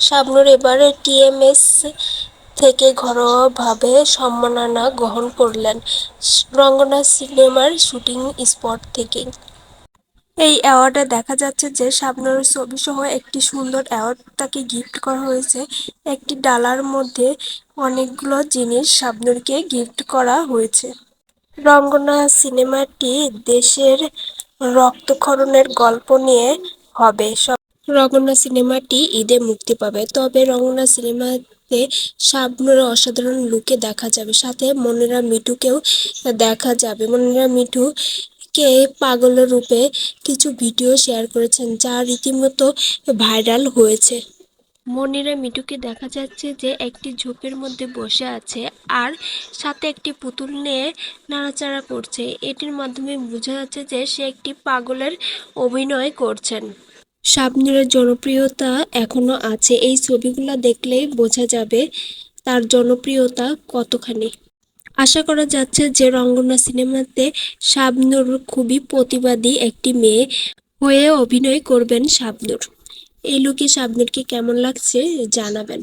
শাবনূর এবারে টিএমএস থেকে ঘরোয়াভাবে সম্মাননা গ্রহণ করলেন রঙ্গনা সিনেমার শুটিং স্পট থেকে। এই অ্যাওয়ার্ডে দেখা যাচ্ছে যে শাবনূরের ছবি সহ একটি সুন্দর অ্যাওয়ার্ড তাকে গিফট করা হয়েছে। একটি ডালার মধ্যে অনেকগুলো জিনিস শাবনূরকে গিফট করা হয়েছে। রঙ্গনা সিনেমাটি দেশের রক্তক্ষরণের গল্প নিয়ে হবে। রঙ্গনা সিনেমাটি ঈদে মুক্তি পাবে। তবে রঙ্গনা সিনেমাতে শাবনূরের অসাধারণ লুকে দেখা যাবে। সাথে মনিরা মিঠুকেও দেখা যাবে। মনিরা মিঠু কে পাগলের রূপে কিছু ভিডিও শেয়ার করেছেন, যা রীতিমতো ভাইরাল হয়েছে। মনিরা মিঠুকে দেখা যাচ্ছে যে একটি ঝোপের মধ্যে বসে আছে আর সাথে একটি পুতুল নিয়ে নাড়াচাড়া করছে। এটির মাধ্যমে বোঝা যাচ্ছে যে সে একটি পাগলের অভিনয় করছেন। শাবনূরের জনপ্রিয়তা এখনও আছে। এই ছবিগুলো দেখলেই বোঝা যাবে তার জনপ্রিয়তা কতখানি। আশা করা যাচ্ছে যে রঙ্গনা সিনেমাতে সাবনুর খুবই প্রতিবাদী একটি মেয়ে হয়ে অভিনয় করবেন সাবনুর এই লুকে শাবনূরকে কেমন লাগছে জানাবেন।